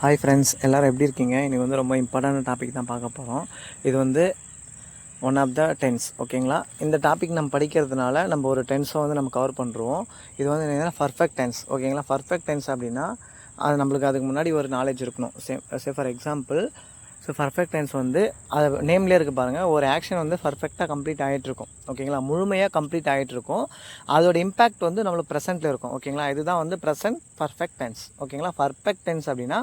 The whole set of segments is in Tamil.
ஹாய் ஃப்ரெண்ட்ஸ் எல்லோரும் எப்படி இருக்கீங்க? இன்றைக்கி வந்து ரொம்ப இம்பார்ட்டன்ட் டாபிக் தான் பார்க்க போகிறோம் இது வந்து ஒன் ஆஃப் த டென்ஸ் ஓகேங்களா இந்த டாபிக் நம்ம படிக்கிறதுனால நம்ம ஒரு டென்ஸை வந்து நம்ம கவர் பண்ணுறோம் இது வந்து என்னன்னா பர்ஃபெக்ட் டென்ஸ் ஓகேங்களா பர்ஃபெக்ட் டென்ஸ் அப்படின்னா அது நம்மளுக்கு அதுக்கு முன்னாடி ஒரு நாலேஜ் இருக்கணும். Say say for example so perfect tense வந்து அது நேம்லேயே இருக்குது பாருங்கள் ஒரு ஆக்ஷன் வந்து பர்ஃபெக்டாக கம்ப்ளீட் ஆகிட்டு இருக்கும் ஓகேங்களா முழுமையாக கம்ப்ளீட் ஆகிட்டு இருக்கும் அதோட இம்பாக்ட் வந்து நம்மளுக்கு ப்ரெசென்ட்டில் இருக்கும். ஓகேங்களா இதுதான் வந்து ப்ரெசென்ட் பர்ஃபெக்ட் டென்ஸ் ஓகேங்களா பர்ஃபெக்ட் டென்ஸ் அப்படின்னா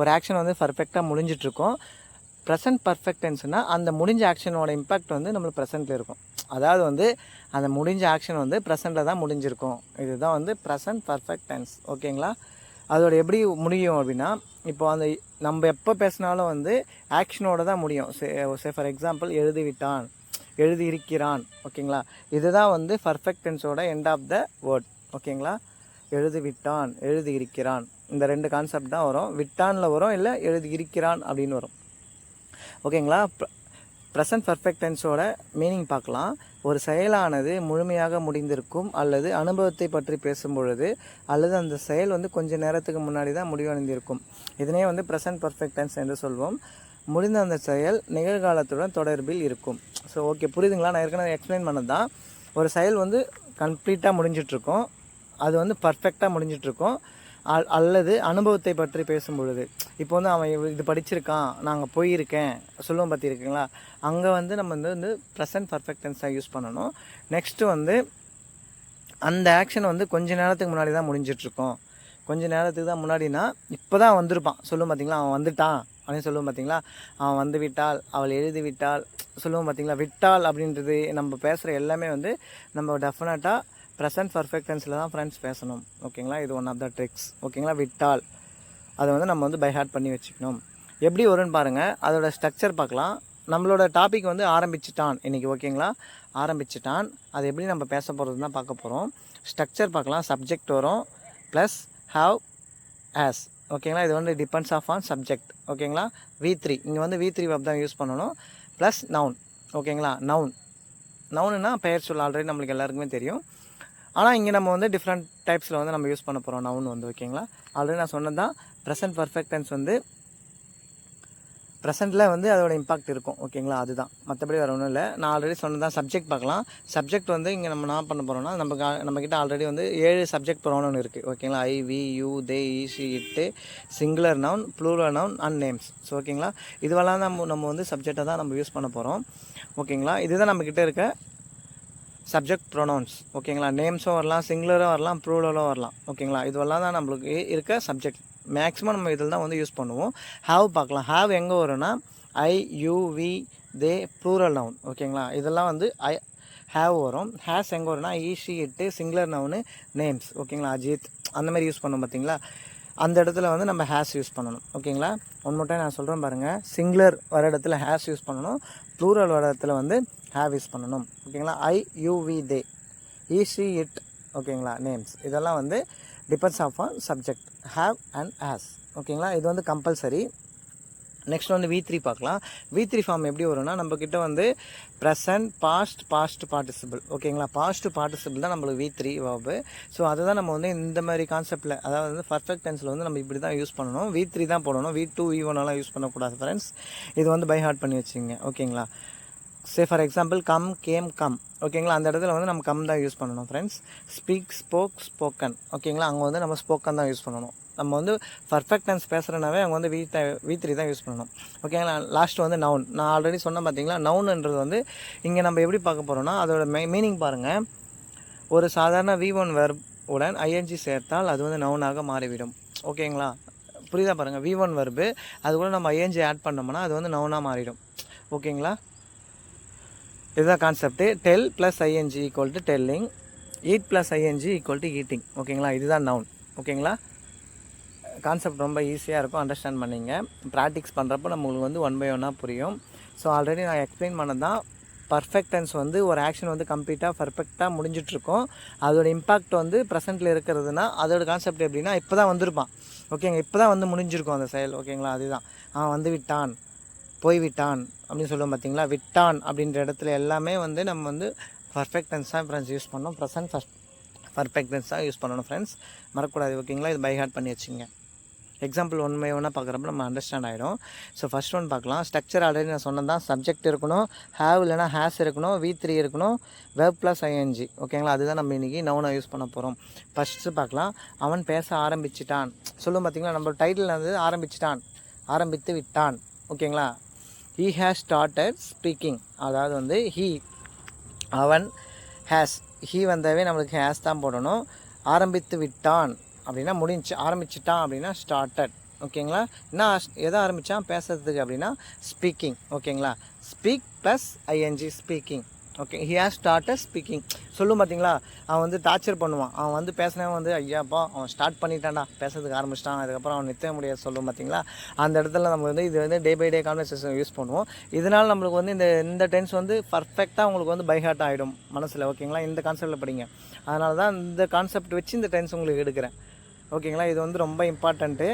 ஒரு ஆக்ஷன் வந்து பர்ஃபெக்டாக முடிஞ்சிட்ருக்கும் ப்ரெசன்ட் பர்ஃபெக்ட் டென்ஸ்னால் அந்த முடிஞ்ச ஆக்ஷனோட இம்பாக்ட் வந்து நம்மளுக்கு ப்ரெசென்ட்டில் இருக்கும். அதாவது வந்து அந்த முடிஞ்ச ஆக்ஷன் வந்து ப்ரெசென்ட்டில் தான் முடிஞ்சிருக்கும். இதுதான் வந்து ப்ரெசன்ட் பர்ஃபெக்ட் டென்ஸ் ஓகேங்களா அதோட எப்படி முடியும் அப்படின்னா இப்போ அந்த நம்ம எப்போ பேசினாலும் வந்து ஆக்ஷனோட தான் முடியும். சே ஃபார் எக்ஸாம்பிள் எழுதிவிட்டான் எழுதி இருக்கிறான் ஓகேங்களா? இதுதான் வந்து பர்ஃபெக்ட் டென்ஸோட எண்ட் ஆஃப் த வேர்ட் ஓகேங்களா? எழுதி விட்டான் எழுதி இருக்கிறான் இந்த ரெண்டு கான்செப்ட் தான் வரும். விட்டானில் வரும் இல்லை எழுதி இருக்கிறான் அப்படின்னு வரும். ஓகேங்களா? ப்ரெசன்ட் பர்ஃபெக்ட் டென்ஸோட மீனிங் பார்க்கலாம். ஒரு செயலானது முழுமையாக முடிந்திருக்கும் அல்லது அனுபவத்தை பற்றி பேசும் பொழுது அல்லது அந்த செயல் வந்து கொஞ்ச நேரத்துக்கு முன்னாடி தான் முடிவடைந்திருக்கும். இதனே வந்து ப்ரெசன்ட் பர்ஃபெக்ட் டென்ஸ் என்று சொல்வோம். முடிந்த அந்த செயல் நிகழ்காலத்துடன் தொடர்பில் இருக்கும். ஸோ ஓகே புரியுதுங்களா? நான் ஏற்கனவே எக்ஸ்பிளைன் பண்ணது தான் ஒரு செயல் வந்து கம்ப்ளீட்டாக முடிஞ்சிட்ருக்கோம் அது வந்து பர்ஃபெக்டாக முடிஞ்சிட்ருக்கோம் அல்லது அனுபவத்தை பற்றி பேசும் பொழுது இப்போ வந்து அவன் இது படிச்சிருக்கான் நாங்கள் போயிருக்கேன் சொல்லுவோம் பார்த்திருக்கீங்களா அங்கே வந்து நம்ம வந்து வந்து ப்ரெசன்ட் பர்ஃபெக்டன்ஸாக யூஸ் பண்ணணும். நெக்ஸ்ட்டு வந்து அந்த ஆக்ஷன் வந்து கொஞ்ச நேரத்துக்கு முன்னாடி தான் முடிஞ்சிட்ருக்கோம். கொஞ்ச நேரத்துக்கு தான் முன்னாடினா இப்போ தான் வந்திருப்பான். சொல்லுவோம் பார்த்தீங்களா அவன் வந்துட்டான் அப்படின்னு சொல்லுவோம் பார்த்தீங்களா அவன் வந்து விட்டால் அவள் எழுதி விட்டால் சொல்லுவோம் பார்த்தீங்களா விட்டால் அப்படின்றது நம்ம பேசுகிற எல்லாமே வந்து நம்ம டெஃபினட்டாக ப்ரெசன்ட் பர்ஃபெக்டன்ஸில் தான் ஃப்ரெண்ட்ஸ் பேசணும். ஓகேங்களா இது ஒன் ஆஃப் த ட்ரிக்ஸ் ஓகேங்களா விட்டால் அதை வந்து நம்ம வந்து பை ஹார்ட் பண்ணி வச்சுக்கணும். எப்படி வரும்னு பாருங்கள் அதோட ஸ்ட்ரக்சர் பார்க்கலாம். நம்மளோட டாபிக் வந்து ஆரம்பிச்சிட்டான். இன்றைக்கி ஓகேங்களா ஆரம்பிச்சிட்டான். அது எப்படி நம்ம பேச போகிறது தான் பார்க்க போகிறோம் ஸ்ட்ரக்சர் பார்க்கலாம். சப்ஜெக்ட் வரும். ப்ளஸ் ஹாவ் ஆஸ் ஓகேங்களா இது வந்து டிபெண்ட்ஸ் ஆஃப் ஆன் சப்ஜெக்ட் ஓகேங்களா வி த்ரீ இங்கே வந்து வி த்ரீ வெப் தான் யூஸ் பண்ணணும். ப்ளஸ் நவுன் ஓகேங்களா நவுன் நவுனுன்னா பெயர் சொல். ஆல்ரெடி நம்மளுக்கு எல்லாருக்குமே தெரியும். ஆனால் இங்கே நம்ம வந்து டிஃப்ரெண்ட் டைப்ஸில் வந்து நம்ம யூஸ் பண்ண போகிறோம் நவுன் வந்து ஓகேங்களா ஆல்ரெடி நான் சொன்னது தான் ப்ரெசன்ட் பர்ஃபெக்ட் டென்ஸ் வந்து ப்ரெசென்ட்டில் வந்து அதோட இம்பாக்ட் இருக்கும் ஓகேங்களா அதுதான். மற்றபடி வேறு ஒன்றும் இல்லை. நான் ஆல்ரெடி சொன்னதான் சப்ஜெக்ட் பார்க்கலாம். சப்ஜெக்ட் வந்து இங்கே நம்ம என்ன பண்ண போகிறோம்னா நம்ம கா- நம்மக்கிட்ட ஆல்ரெடி வந்து ஏழு சப்ஜெக்ட் ப்ரோனவுன் இருக்குது ஓகேங்களா I we you they he she it singular noun plural noun and names so ஓகேங்களா இதுவெல்லாம் நம்ம நம்ம வந்து சப்ஜெக்டை தான் நம்ம யூஸ் பண்ண போகிறோம் ஓகேங்களா இதுதான் நம்மக்கிட்ட இருக்க சப்ஜெக்ட் ப்ரொனவுன்ஸ் ஓகேங்களா நேம்ஸும் வரலாம் சிங்குலரும் வரலாம் ப்ளூரலும் வரலாம் ஓகேங்களா இதுவெல்லாம் தான் நம்மளுக்கு இருக்க சப்ஜெக்ட் மேக்ஸிமம் நம்ம இதில் தான் வந்து யூஸ் பண்ணுவோம். ஹாவ் பார்க்கலாம். ஹாவ் எங்கே வரும்னா I you we they plural noun ஓகேங்களா இதெல்லாம் வந்து ஐ ஹேவ் வரும். ஹேஸ் எங்கே வரும்னா ஈஷி இட்டு சிங்குலர் நவுனு நேம்ஸ் ஓகேங்களா அஜித் அந்த மாதிரி யூஸ் பண்ணோம் பார்த்தீங்களா? அந்த இடத்துல வந்து நம்ம ஹேஸ் யூஸ் பண்ணணும். ஓகேங்களா ஒன் மட்டும் நான் சொல்கிறேன் பாருங்கள் சிங்குலர் வர இடத்துல ஹேஸ் யூஸ் பண்ணணும். ப்ளூரல் வர இடத்துல வந்து ஹேவ் யூஸ் பண்ணணும். ஓகேங்களா I you we they he she it ஓகேங்களா நேம்ஸ் இதெல்லாம் வந்து depends of on subject have and has ஓகேங்களா இது வந்து கம்பல்சரி நெக்ஸ்ட் வந்து வி த்ரீ பார்க்கலாம். வி த்ரீ ஃபார்ம் எப்படி வரும்னா நம்மக்கிட்ட வந்து ப்ரெசன்ட் பாஸ்ட் பாஸ்ட் பார்ட்டிசிபிள் ஓகேங்களா பாஸ்ட் பார்ட்டிசிபிள் தான் நம்மளுக்கு வி த்ரீ வாபு ஸோ அதை தான் நம்ம வந்து இந்த மாதிரி கான்செப்ட்டில் அதாவது வந்து பர்ஃபெக்ட் டென்ஸில் வந்து நம்ம இப்படி தான் யூஸ் பண்ணணும். வி த்ரீ தான் போடணும். வி டூ வி ஒன் எல்லாம் யூஸ் பண்ணக்கூடாது ஃப்ரெண்ட்ஸ் இது வந்து பை ஹார்ட் பண்ணி வச்சுங்க ஓகேங்களா say for example come came come ஓகேங்களா அந்த இடத்துல வந்து நம்ம கம் தான் யூஸ் பண்ணணும் ஃப்ரெண்ட்ஸ் ஸ்பீக் ஸ்போக் ஸ்போக்கன் ஓகேங்களா அங்கே வந்து நம்ம ஸ்போக்கன் தான் யூஸ் பண்ணணும். நம்ம வந்து பர்ஃபெக்ட் டென்ஸ் பேசுகிறனாவே அவங்க வந்து வி வி த்ரீ தான் யூஸ் பண்ணணும். ஓகேங்களா லாஸ்ட் வந்து நவுன் நான் ஆல்ரெடி சொன்னேன் பார்த்தீங்களா நவுன்ன்றது வந்து இங்கே நம்ம எப்படி பார்க்க போகிறோம்னா அதோட மீனிங் பாருங்கள் ஒரு சாதாரண வி ஒன் வெர்ப் உடன் ஐஎன்ஜி சேர்த்தால் அது வந்து நவுனாக மாறிவிடும். ஓகேங்களா புரியுதா பாருங்கள் வி ஒன் வெர்பு அது கூட நம்ம ஐஎன்ஜி ஆட் பண்ணோம்னா அது வந்து நவுனாக மாறிடும். ஓகேங்களா இதுதான் concept tell plus ING equal to telling eat plus ING equal to eating ஓகேங்களா இதுதான் நவுன் ஓகேங்களா கான்செப்ட் ரொம்ப ஈஸியாக இருக்கும். அண்டர்ஸ்டாண்ட் பண்ணிங்க. ப்ராக்டிக்ஸ் பண்ணுறப்போ நம்மளுக்கு வந்து ஒன் பை ஒன்னாக புரியும். ஸோ ஆல்ரெடி நான் எக்ஸ்பிளைன் பண்ணது தான் பர்ஃபெக்ட் டென்ஸ் வந்து ஒரு ஆக்ஷன் வந்து கம்ப்ளீட்டாக பர்ஃபெக்டாக முடிஞ்சிட்ருக்கோம். அதோட இம்பாக்ட் வந்து ப்ரெசென்ட்டில் இருக்கிறதுனா அதோட கான்செப்ட் எப்படின்னா இப்போ தான் வந்திருப்பான். ஓகேங்க இப்போ தான் வந்து முடிஞ்சிருக்கும் அந்த செயல். ஓகேங்களா அதுதான். அவன் வந்து விட்டான். போய் விட்டான். அப்படின்னு சொல்லுவோம் பார்த்தீங்களா விட்டான் அப்படின்ற இடத்துல எல்லாமே வந்து நம்ம வந்து பர்ஃபெக்ட் டென்ஸ் தான் ஃப்ரெண்ட்ஸ் யூஸ் பண்ணோம் ப்ரெசன்ட் ஃபர்ஸ்ட் பர்ஃபெக்ட் டென்ஸ் தான் யூஸ் பண்ணணும் ஃப்ரெண்ட்ஸ் மறக்கக்கூடாது. ஓகேங்களா இது பை ஹார்ட் பண்ணி வச்சுங்க எக்ஸாம்பிள் ஒன் பை ஒன்னாக பார்க்குறப்ப நம்ம அண்டர்ஸ்டாண்ட் ஆகிடும் ஸோ ஃபஸ்ட் ஒன் பார்க்கலாம். ஸ்ட்ரக்சர் ஆல்ரெடி நான் சொன்னது தான் சப்ஜெக்ட் இருக்கணும். ஹேவ் இல்லைனா ஹேஸ் இருக்கணும். வி த்ரீ இருக்கணும். வெப் ப்ளஸ் ஐஎன்ஜி ஓகேங்களா அதுதான் நம்ம இன்றைக்கி நவுனை யூஸ் பண்ண போகிறோம் ஃபஸ்ட்டு பார்க்கலாம். அவன் பேச ஆரம்பிச்சிட்டான். சொல்லும் பார்த்தீங்களா? நம்ம டைட்டில் வந்து ஆரம்பிச்சிட்டான். ஆரம்பித்து விட்டான். ஓகேங்களா ஹீ ஹேஸ் ஸ்டார்டட் ஸ்பீக்கிங் அதாவது வந்து ஹீ அவன் ஹேஸ் ஹீ வந்தாவே நம்மளுக்கு ஹேஸ் தான் போடணும். ஆரம்பித்து விட்டான். அப்படின்னா முடிஞ்சு ஆரம்பிச்சிட்டான் அப்படின்னா ஸ்டார்டட் ஓகேங்களா? என்ன எதை ஆரம்பித்தான் பேசுறதுக்கு அப்படின்னா ஸ்பீக்கிங் ஓகேங்களா? Speak plus ING speaking okay he has started speaking சொல்லும் பார்த்தீங்களா அவன் வந்து டார்ச்சர் பண்ணுவான். அவன் வந்து பேசினவன் வந்து ஐயாப்பா அவன் ஸ்டார்ட் பண்ணிட்டான்டா. பேசுறதுக்கு ஆரம்பிச்சிட்டான். அதுக்கப்புறம் அவன் நிறுத்த முடியாது சொல்லும் பார்த்தீங்களா அந்த இடத்துல நம்ம வந்து இது வந்து day by day conversation use பண்ணுவோம். இதனால் நம்மளுக்கு வந்து இந்த இந்த டென்ஸ் வந்து பர்ஃபெக்டாக உங்களுக்கு வந்து பைஹார்ட் ஆகிடும் மனசில். ஓகேங்களா? இந்த கான்செப்டில் படிங்க. அதனால தான் இந்த கான்செப்ட் வச்சு இந்த டென்ஸ் உங்களுக்கு எடுக்கிறேன். ஓகேங்களா? இது வந்து ரொம்ப இம்பார்ட்டண்ட்டு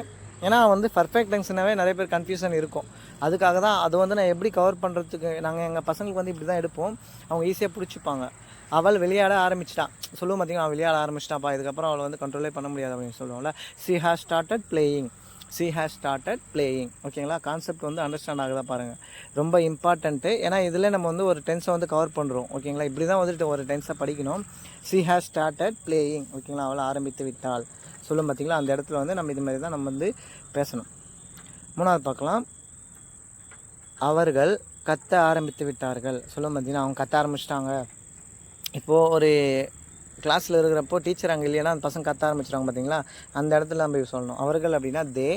ஏன்னா வந்து பர்ஃபெக்ட் லென்ஸ்னாவே நிறைய பேர் கன்ஃபியூஷன் இருக்கும். அதுக்காக தான் அது வந்து நான் எப்படி கவர் பண்ணுறதுக்கு நாங்கள் எங்கள் பசங்களுக்கு வந்து இப்படி தான் எடுப்போம். அவங்க ஈஸியாக பிடிச்சிப்பாங்க. அவள் விளையாட ஆரம்பிச்சிட்டான் சொல்லுவோம் பார்த்தீங்கன்னா அவள் விளையாட ஆரம்பிச்சிட்டாப்பா. இதுக்கப்புறம் அவளை வந்து கண்ட்ரோலே பண்ண முடியாது அப்படின்னு சொல்லுவோம்ல. She has started playing she has started playing ஓகேங்களா? கான்செப்ட் வந்து அண்டர்ஸ்டாண்ட் ஆகுதா பாருங்கள் ரொம்ப இம்பார்ட்டண்ட்டு ஏன்னா இதில் நம்ம வந்து ஒரு டென்ஸை வந்து கவர் பண்ணுறோம் ஓகேங்களா? இப்படி தான் வந்துட்டு ஒரு டென்ஸை படிக்கணும். சி ஹேஸ் ஸ்டார்டட் பிளேயிங் ஓகேங்களா? அவளை ஆரம்பித்து விட்டாள். சொல்லும் பார்த்தீங்களா அந்த இடத்துல வந்து நம்ம இது மாதிரி தான் நம்ம வந்து பேசணும். மூணாவது பார்க்கலாம். அவர்கள் கத்த ஆரம்பித்து விட்டார்கள். சொல்லும் பார்த்தீங்கன்னா அவங்க கத்த ஆரம்பிச்சிட்டாங்க. இப்போது ஒரு கிளாஸில் இருக்கிறப்போ டீச்சர் அங்கே இல்லைன்னா அந்த பசங்க கத்த ஆரம்பிச்சிட்டாங்க பார்த்தீங்களா அந்த இடத்துல நம்ம சொல்லணும். அவர்கள் அப்படின்னா தே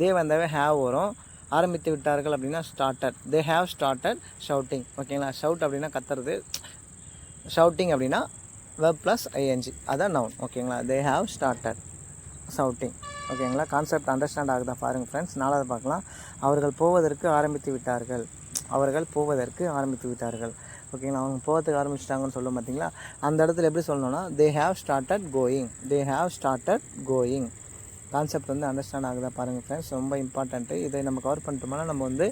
தே வந்தாவே ஹேவ் வரும். ஆரம்பித்து விட்டார்கள் அப்படின்னா started they have started shouting ஓகேங்களா ஷவுட் அப்படின்னா கத்துறது. ஷவுட்டிங் அப்படின்னா verb plus I N G அதான் நவுன் ஓகேங்களா தே ஹேவ் ஸ்டார்டட் சவுட்டிங் ஓகேங்களா கான்செப்ட் அண்டர்ஸ்டாண்ட் ஆகுதா பாருங்கள் ஃப்ரெண்ட்ஸ் நாலாவது பார்க்கலாம். அவர்கள் போவதற்கு ஆரம்பித்து விட்டார்கள். அவர்கள் போவதற்கு ஆரம்பித்து விட்டார்கள். ஓகேங்களா அவங்க போகிறதுக்கு ஆரம்பிச்சிட்டாங்கன்னு சொல்லும் பார்த்தீங்களா? அந்த இடத்துல எப்படி சொல்லணும்னா they have started going they have started going concept வந்து அண்டர்ஸ்டாண்ட் ஆகுதா பாருங்கள் ஃப்ரெண்ட்ஸ் ரொம்ப இம்பார்ட்டண்ட்டு இதை நம்ம கவர் பண்ணிட்டோம்னா நம்ம வந்து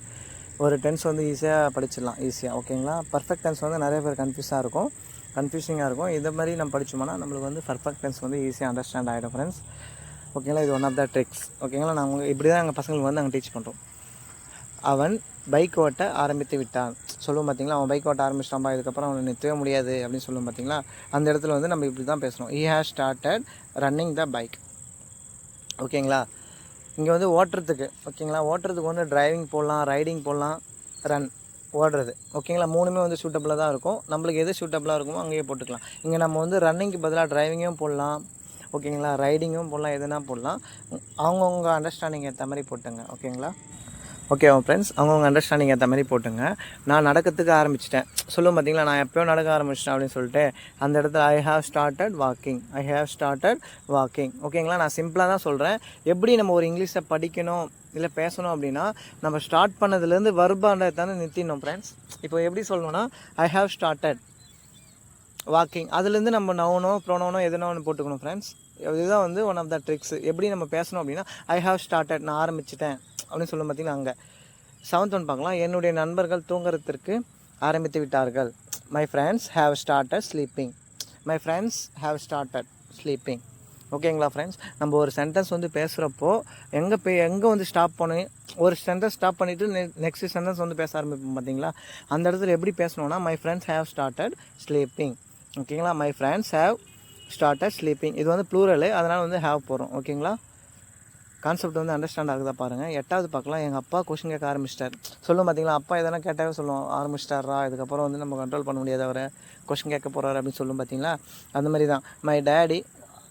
ஒரு டென்ஸ் வந்து ஈஸியாக படிச்சிடலாம். ஈஸியாக ஓகேங்களா பர்ஃபெக்ட் டென்ஸ் வந்து நிறைய பேர் கன்ஃபியூஸாக இருக்கும். கன்ஃபியூசிங்காக இருக்கும். இதை மாதிரி நம்ம படித்தோம்னா நம்மளுக்கு வந்து பர்ஃபெக்ட் டென்ஸ் வந்து ஈஸியாக அண்டர்ஸ்டாண்ட் ஆகிடும் ஃப்ரெண்ட்ஸ் ஓகேங்களா? இது ஒன் ஆஃப் த ட்ரிக்ஸ் ஓகேங்களா? நாங்கள் இப்படி தான் எங்கள் பசங்களுக்கு வந்து நாங்கள் டீச் பண்ணுறோம் அவன் பைக் ஓட்ட ஆரம்பித்து விட்டான். சொல்லுவோம் பார்த்தீங்களா அவன் பைக் ஓட்ட ஆரம்பிச்சிட்டான்பா இதுக்கப்புறம் அவனை நிறுத்தவே முடியாது அப்படின்னு சொல்லுவோம் பார்த்தீங்களா அந்த இடத்துல வந்து நம்ம இப்படி தான் பேசணும் he has started running the bike ஓகேங்களா? இங்கே வந்து ஓட்டுறதுக்கு ஓகேங்களா? ஓட்டுறதுக்கு வந்து டிரைவிங் போடலாம் ரைடிங் போடலாம் ரன் ஓடுறது. ஓகேங்களா? மூணுமே வந்து சூட்டபுளாக தான் இருக்கும். நம்மளுக்கு எது சூட்டபுளாக இருக்குமோ அங்கேயே போட்டுக்கலாம். இங்கே நம்ம வந்து ரன்னிங்க்கு பதிலாக டிரைவிங்கும் போடலாம். ஓகேங்களா? ரைடிங்கும் போடலாம் எதுனா போடலாம். அவங்கவுங்க அண்டர்ஸ்டாண்டிங் ஏற்ற மாதிரி போட்டுங்க ஓகேங்களா? ஓகே ஃப்ரெண்ட்ஸ் அவங்கவுங்க அண்டர்ஸ்டாண்டிங் ஏற்ற மாதிரி போட்டுங்க. நான் நடக்கிறதுக்கு ஆரம்பிச்சிட்டேன். சொல்லும் பார்த்தீங்களா நான் எப்போயோ நடக்க ஆரம்பிச்சிட்டேன் அப்படின்னு சொல்லிட்டு அந்த இடத்துல I have started walking I have started walking ஓகேங்களா? நான் சிம்பிளாக தான் சொல்கிறேன் எப்படி நம்ம ஒரு இங்கிலீஷை படிக்கணும் இல்லை பேசணும் அப்படின்னா நம்ம ஸ்டார்ட் பண்ணதுலேருந்து வர்பாண்டை தானே நிறுத்தினோம் ஃப்ரெண்ட்ஸ் இப்போ எப்படி சொல்லணும்னா ஐ ஹாவ் ஸ்டார்டட் வாக்கிங் அதுலேருந்து நம்ம நவுனோ ப்ரோனோனோ எதுனா ஒன்று போட்டுக்கணும் ஃப்ரெண்ட்ஸ் இதுதான் வந்து ஒன் ஆஃப் த ட்ரிக்ஸ் எப்படி நம்ம பேசணும் அப்படின்னா ஐ ஹாவ் ஸ்டார்டட் நான் ஆரம்பிச்சிட்டேன் அப்படின்னு சொல்லும் பார்த்தீங்கன்னா அங்கே. செவன்த் ஒன் பார்க்கலாம். என்னுடைய நண்பர்கள் தூங்குறதுக்கு ஆரம்பித்து விட்டார்கள். My friends have started sleeping my friends have started sleeping ஓகேங்களா ஃப்ரெண்ட்ஸ் நம்ம ஒரு சென்டென்ஸ் வந்து பேசுகிறப்போ எங்கே போய் எங்கே வந்து ஸ்டாப் பண்ணி ஒரு சென்டென்ஸ் ஸ்டாப் பண்ணிவிட்டு நெக்ஸ்ட் சென்டென்ஸ் வந்து பேச ஆரம்பிப்போம் பார்த்தீங்களா? அந்த இடத்துல எப்படி பேசணும்னா my friends have started sleeping ஓகேங்களா? My friends have started sleeping இது வந்து ப்ளூரலு அதனால் வந்து ஹேவ் போகிறோம் ஓகேங்களா? கான்செப்ட் வந்து அண்டர்ஸ்டாண்ட் ஆகுதா பாருங்கள் எட்டாவது பார்க்கலாம். எங்கள் அப்பா கொஷின் கேட்க ஆரம்பிச்சிட்டார். சொல்லும் பார்த்தீங்களா அப்பா எதனா கேட்டாவே சொல்லுவோம் ஆரம்பிச்சிட்டாரா? இதுக்கப்புறம் வந்து நம்ம கண்ட்ரோல் பண்ண முடியாது அவரை. கொஷின் கேட்க போகிறாரு அப்படின்னு சொல்லும் பார்த்தீங்களா அந்த மாதிரி தான். My daddy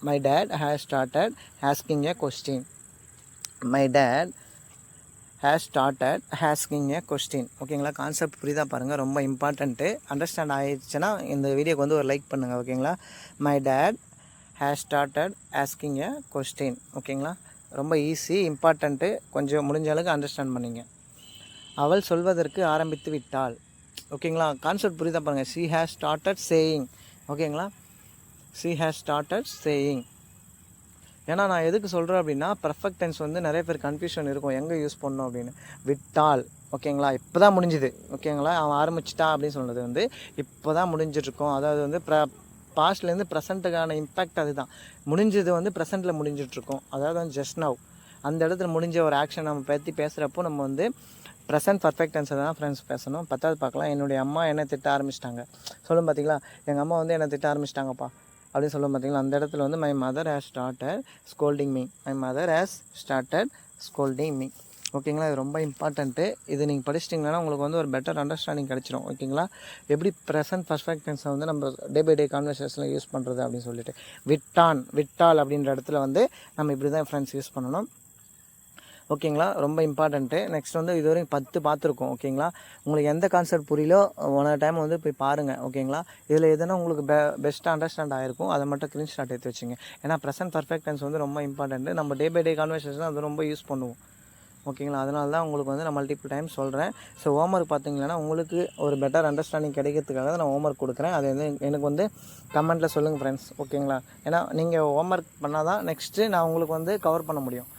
my dad has started asking a question my dad has started asking a question ஓகேங்களா கான்செப்ட் புரியுதா பாருங்கள் ரொம்ப இம்பார்ட்டண்ட்டு அண்டர்ஸ்டாண்ட் ஆயிடுச்சுன்னா இந்த வீடியோக்கு வந்து ஒரு லைக் பண்ணுங்கள் ஓகேங்களா my dad has started asking a question ஓகேங்களா ரொம்ப ஈஸி இம்பார்ட்டண்ட்டு கொஞ்சம் முடிஞ்ச அளவுக்கு அண்டர்ஸ்டாண்ட் பண்ணிங்க. அவள் சொல்வதற்கு ஆரம்பித்து விட்டாள். ஓகேங்களா கான்செப்ட் புரியுதா பாருங்கள் சி ஹேஸ் ஸ்டார்டட் சேயிங் ஓகேங்களா சி ஹேஸ் ஸ்டார்டட் சேயிங் ஏன்னா நான் எதுக்கு சொல்கிறேன் அப்படின்னா பர்ஃபெக்ட் டென்ஸ் வந்து நிறைய பேர் கன்ஃபியூஷன் இருக்கும். எங்கே யூஸ் பண்ணணும் அப்படின்னு. விட்டால் ஓகேங்களா? இப்போ தான் முடிஞ்சுது. ஓகேங்களா? அவன் ஆரம்பிச்சிட்டா அப்படின்னு சொன்னது வந்து இப்போ தான் முடிஞ்சிட்ருக்கோம் அதாவது வந்து ப்ர பாஸ்ட்லேருந்து ப்ரெசண்ட்டுக்கான இம்பேக்ட் அதுதான். முடிஞ்சது வந்து ப்ரெசென்ட்டில் முடிஞ்சிட்ருக்கோம் அதாவது வந்து ஜஸ்ட் நவ் அந்த இடத்துல முடிஞ்ச ஒரு ஆக்ஷன் நம்ம பற்றி பேசுகிறப்போ நம்ம வந்து ப்ரெசன்ட் பர்ஃபெக்ட் டென்ஸை தான் ஃப்ரெண்ட்ஸ் பேசணும். பத்தாவது பார்க்கலாம். என்னுடைய அம்மா என்ன திட்ட ஆரம்பிச்சிட்டாங்க. சொல்லும் பார்த்தீங்களா எங்கள் அம்மா வந்து என்ன திட்ட ஆரம்பிச்சிட்டாங்கப்பா. அப்படின்னு சொல்லும் பார்த்தீங்களா அந்த இடத்துல வந்து my mother has started scolding me my mother has started scolding me ஓகேங்களா இது ரொம்ப இம்பார்ட்டண்ட்டு இது நீங்கள் படிச்சிட்டிங்கன்னா உங்களுக்கு வந்து ஒரு பெட்டர் அண்டர்ஸ்டாண்டிங் கிடச்சிரும். ஓகேங்களா எப்படி ப்ரெசன்ட் பர்ஃபெக்ட் டென்ஸை வந்து நம்ம டே பை டே கான்வர்சேஷனில் யூஸ் பண்ணுறது அப்படின்னு சொல்லிட்டு. விட்டான் விட்டால் அப்படின்ற இடத்துல வந்து நம்ம இப்படி தான் ஃப்ரெண்ட்ஸ் யூஸ் பண்ணணும். ஓகேங்களா? ரொம்ப இம்பார்ட்டண்ட்டு நெக்ஸ்ட் வந்து இது வரைக்கும் பத்து பார்த்துருக்கோம் ஓகேங்களா? உங்களுக்கு எந்த கான்செப்ட் புரியலோ ஒன் டைம் வந்து போய் பாருங்கள் ஓகேங்களா? இதில் எதுனா உங்களுக்கு பெ பெஸ்ட்டாக அண்டர்ஸ்டாண்ட் ஆகிருக்கும் அதை மட்டும் ஸ்க்ரீன் ஸ்டார்ட் எடுத்து வச்சுங்க. ஏன்னா ப்ரெசன்ட் பர்ஃபெக்ட் டென்ஸ் வந்து ரொம்ப இம்பார்ட்டண்ட்டு நம்ம டே பை டே கான்வர்சேஷன் அது ரொம்ப யூஸ் பண்ணுவோம். ஓகேங்களா? அதனால தான் உங்களுக்கு வந்து நான் மல்டிபிள் டைம் சொல்கிறேன் ஸோ ஹோம் ஒர்க் பார்த்தீங்கன்னா உங்களுக்கு ஒரு பெட்டர் அண்டர்ஸ்டாண்டிங் கிடைக்கிறதுக்காக தான் நான் ஹோம்ஒர்க் கொடுக்குறேன். அது வந்து எனக்கு வந்து கமெண்ட்டில் சொல்லுங்கள் ஃப்ரெண்ட்ஸ் ஓகேங்களா? ஏன்னா நீங்கள் ஹோம் ஒர்க் பண்ணால் தான் நெக்ஸ்ட்டு நான் உங்களுக்கு வந்து கவர் பண்ண முடியும்.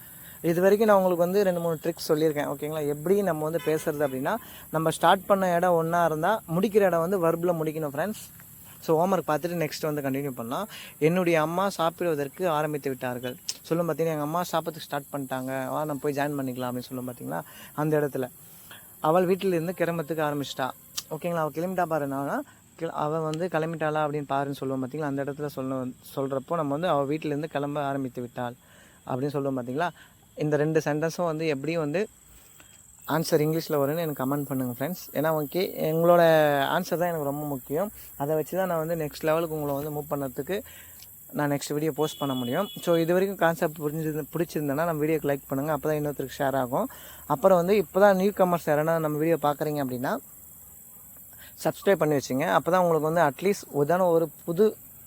இது வரைக்கும் நான் உங்களுக்கு வந்து ரெண்டு மூணு ட்ரிக்ஸ் சொல்லியிருக்கேன். ஓகேங்களா எப்படி நம்ம வந்து பேசுறது அப்படின்னா நம்ம ஸ்டார்ட் பண்ண இடம் ஒன்றா இருந்தால் முடிக்கிற இடம் வந்து வர்பில் முடிக்கணும் ஃப்ரெண்ட்ஸ் ஸோ ஹோம்ஒர்க் பார்த்துட்டு நெக்ஸ்ட் வந்து கண்டினியூ பண்ணலாம். என்னுடைய அம்மா சாப்பிடுவதற்கு ஆரம்பித்து விட்டார்கள். சொல்லும் பார்த்தீங்கன்னா எங்கள் அம்மா சாப்பிட்றதுக்கு ஸ்டார்ட் பண்ணிட்டாங்க. வா நம்ம போய் ஜாயின் பண்ணிக்கலாம் அப்படின்னு சொல்லும் பார்த்தீங்களா? அந்த இடத்துல. அவள் வீட்டிலேருந்து கிளம்பத்துக்கு ஆரம்பிச்சிட்டா. ஓகேங்களா அவள் கிளம்பிட்டா பாருன்னா அவள் வந்து கிளம்பிட்டாளா அப்படின்னு பாருன்னு சொல்லுவோம் பார்த்தீங்களா? அந்த இடத்துல சொல்ல சொல்கிறப்போ நம்ம வந்து அவள் வீட்டிலேருந்து கிளம்ப ஆரம்பித்து விட்டாள் அப்படின்னு சொல்லுவோம் பார்த்தீங்களா? இந்த ரெண்டு சென்டென்ஸும் வந்து எப்படியும் வந்து ஆன்சர் இங்கிலீஷில் வரும்னு எனக்கு கமெண்ட் பண்ணுங்கள் ஃப்ரெண்ட்ஸ் ஏன்னா ஓகே எங்களோட ஆன்சர் தான் எனக்கு ரொம்ப முக்கியம். அதை வச்சு தான் நான் வந்து நெக்ஸ்ட் லெவலுக்கு உங்களை வந்து மூவ் பண்ணுறதுக்கு நான் நெக்ஸ்ட் வீடியோ போஸ்ட் பண்ண முடியும். ஸோ இது வரைக்கும் கான்செப்ட் புரிஞ்சிருந்து பிடிச்சிருந்தேன்னா நம்ம வீடியோக்கு லைக் பண்ணுங்கள் அப்போ தான் இன்னொருத்தருக்கு ஷேர் ஆகும். அப்புறம் வந்து இப்போ தான் நியூ கமர்ஸ் யாரனா நம்ம வீடியோ பார்க்குறீங்க அப்படின்னா சப்ஸ்கிரைப் பண்ணி வச்சுங்க. அப்போ தான் உங்களுக்கு வந்து அட்லீஸ்ட் உதான ஒரு புது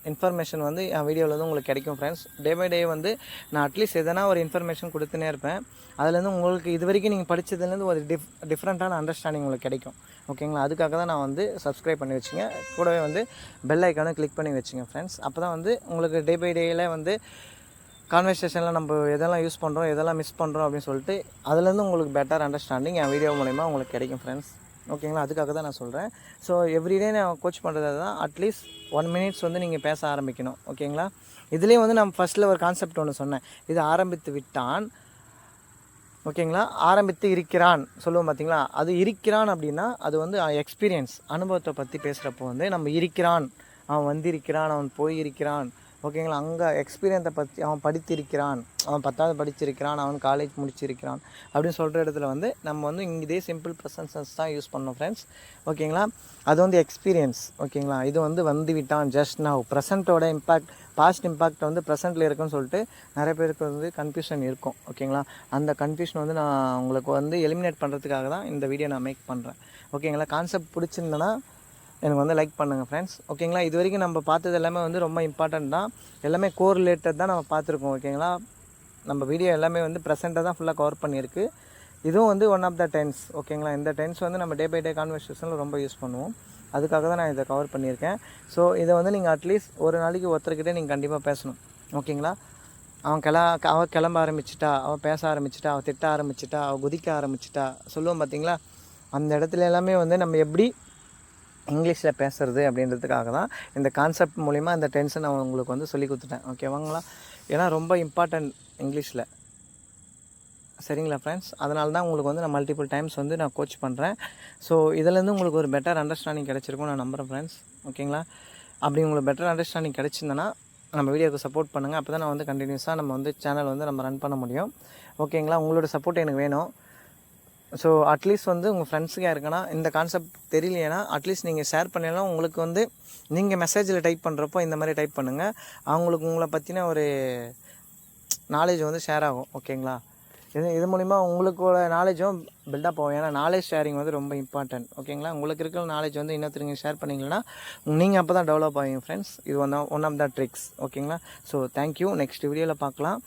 இன்ஃபர்மேஷன் வந்து என் வீடியோவில் வந்து உங்களுக்கு கிடைக்கும் ஃப்ரெண்ட்ஸ் டே பை டே வந்து நான் அட்லீஸ்ட் எதனா ஒரு இன்ஃபர்மேஷன் கொடுத்துனே இருப்பேன். அதுலேருந்து உங்களுக்கு இது வரைக்கும் நீங்கள் படித்ததுலேருந்து ஒரு டிஃப் டிஃப்ரெண்ட்டான அண்டர்ஸ்டாண்டிங் உங்களுக்கு கிடைக்கும். ஓகேங்களா அதுக்காக தான் நான் வந்து சப்ஸ்கிரைப் பண்ணி வச்சுங்க. கூடவே வந்து பெல் ஐக்கானும் கிளிக் பண்ணி வச்சுங்க ஃப்ரெண்ட்ஸ் அப்போ தான் வந்து உங்களுக்கு டே பை டேயில் வந்து கான்வர்சேஷனில் நம்ம எதெல்லாம் யூஸ் பண்ணுறோம் எதெல்லாம் மிஸ் பண்ணுறோம் அப்படின்னு சொல்லிட்டு அதுலேருந்து உங்களுக்கு பெட்டர் அண்டர்ஸ்டாண்டிங் என் வீடியோ மூலிமா உங்களுக்கு கிடைக்கும் ஃப்ரெண்ட்ஸ் ஓகேங்களா அதுக்காக தான் நான் சொல்கிறேன் ஸோ எவ்ரிடே நான் கோச் பண்ணுறது தான் அட்லீஸ்ட் ஒன் மினிட்ஸ் வந்து நீங்கள் பேச ஆரம்பிக்கணும். ஓகேங்களா? இதுலேயும் வந்து நான் ஃபஸ்ட்டில் ஒரு கான்செப்ட் ஒன்று சொன்னேன். இது ஆரம்பித்து விட்டான். ஓகேங்களா? ஆரம்பித்து இருக்கிறான். சொல்லுவோம் பார்த்தீங்களா அது இருக்கிறான் அப்படின்னா அது வந்து எக்ஸ்பீரியன்ஸ் அனுபவத்தை பற்றி பேசுகிறப்போ வந்து நம்ம இருக்கிறான். அவன் வந்திருக்கிறான் அவன் போயிருக்கிறான். ஓகேங்களா? அங்கே எக்ஸ்பீரியன்ஸை பற்றி அவன் படித்திருக்கிறான். அவன் பத்தாவது படிச்சிருக்கிறான். அவன் காலேஜ் முடிச்சிருக்கிறான். அப்படின்னு சொல்கிற இடத்துல வந்து நம்ம வந்து இங்கே இதே சிம்பிள் ப்ரெசன்சன்ஸ் தான் யூஸ் பண்ணோம் ஃப்ரெண்ட்ஸ் ஓகேங்களா? அது வந்து எக்ஸ்பீரியன்ஸ் ஓகேங்களா? இது வந்து வந்து விட்டான் ஜஸ்ட் நவ் ப்ரெசண்ட்டோட இம்பாக்ட் பாஸ்ட் இம்பாக்ட் வந்து ப்ரெசென்ட்டில் இருக்குன்னு சொல்லிட்டு நிறைய பேருக்கு வந்து கன்ஃபியூஷன் இருக்கும். ஓகேங்களா? அந்த கன்ஃபியூஷன் வந்து நான் உங்களுக்கு வந்து எலிமினேட் பண்ணுறதுக்காக தான் இந்த வீடியோ நான் மேக் பண்ணுறேன் ஓகேங்களா? கான்செப்ட் பிடிச்சிருந்தேன்னா எனக்கு வந்து லைக் பண்ணுங்கள் ஃப்ரெண்ட்ஸ் ஓகேங்களா இது வரைக்கும் நம்ம பார்த்தது எல்லாமே வந்து ரொம்ப இம்பார்ட்டண்ட் தான். எல்லாமே கோர் ரிலேட்டட் தான் நம்ம பார்த்துருக்கோம் ஓகேங்களா நம்ம வீடியோ எல்லாமே வந்து ப்ரெசென்ட்டாக தான் ஃபுல்லாக கவர் பண்ணியிருக்கு. இதுவும் வந்து ஒன் ஆஃப் த டென்ஸ் ஓகேங்களா இந்த டென்ஸ் வந்து நம்ம டே பை டே கான்வர்சேஷனில் ரொம்ப யூஸ் பண்ணுவோம். அதுக்காக தான் நான் இதை கவர் பண்ணியிருக்கேன். ஸோ இதை வந்து நீங்கள் அட்லீஸ்ட் ஒரு நாளைக்கு ஒருத்தர்கிட்ட நீங்கள் கண்டிப்பாக பேசணும் ஓகேங்களா அவன் கிள அவள் கிளம்ப ஆரம்பிச்சிட்டா அவள் பேச ஆரம்பிச்சிட்டா அவள் திட்ட ஆரம்பிச்சிட்டா அவள் குதிக்க ஆரம்பிச்சிட்டா. சொல்லுவோம் பார்த்தீங்களா அந்த இடத்துல எல்லாமே வந்து நம்ம எப்படி இங்கிலீஷில் பேசுறது அப்படின்றதுக்காக தான் இந்த கான்செப்ட் மூலிமா இந்த டென்ஷன் நான் உங்களுக்கு வந்து சொல்லி கொடுத்துட்டேன். ஓகேவாங்களா ஏன்னா ரொம்ப இம்பார்ட்டன்ட் இங்கிலீஷில். சரிங்களா ஃப்ரெண்ட்ஸ் அதனால தான் உங்களுக்கு வந்து நான் மல்டிபிள் டைம்ஸ் வந்து நான் கோச் பண்ணுறேன் ஸோ இதுலேருந்து உங்களுக்கு ஒரு பெட்டர் அண்டர்ஸ்டாண்டிங் கிடச்சிருக்கும் நான் நம்புகிறேன் ஃப்ரெண்ட்ஸ் ஓகேங்களா அப்படி உங்களுக்கு பெட்டர் அண்டர்ஸ்டாண்டிங் கிடச்சிருந்தனா நம்ம வீடியோக்கு சப்போர்ட் பண்ணுங்கள் அப்போ தான் நான் வந்து கண்டினியூஸாக நம்ம வந்து சேனல் வந்து நம்ம ரன் பண்ண முடியும். ஓகேங்களா உங்களோட சப்போர்ட் எனக்கு வேணும். ஸோ அட்லீஸ்ட் வந்து உங்கள் ஃப்ரெண்ட்ஸுக்கு யாருக்குன்னா இந்த கான்செப்ட் தெரியலையேனா அட்லீஸ்ட் நீங்கள் ஷேர் பண்ணலாம் உங்களுக்கு வந்து நீங்கள் மெசேஜில் டைப் பண்ணுறப்போ இந்த மாதிரி டைப் பண்ணுங்கள் அவங்களுக்கு உங்களை பற்றின ஒரு நாலேஜ் வந்து ஷேர் ஆகும். ஓகேங்களா இது இது மூலிமா உங்களுக்கோட நாலேஜும் பில்டப் ஆகும். ஏன்னா நாலேஜ் ஷேரிங் வந்து ரொம்ப இம்பார்ட்டன்ட் ஓகேங்களா உங்களுக்கு இருக்கிற நாலேஜ் வந்து இன்னொருத்தருங்க ஷேர் பண்ணிங்கன்னா நீங்கள் அப்போ தான் டெவலப் ஆகிங்க ஃப்ரெண்ட்ஸ் இது one one of the tricks ஓகேங்களா ஸோ தேங்க்யூ நெக்ஸ்ட் வீடியோவில் பார்க்கலாம்.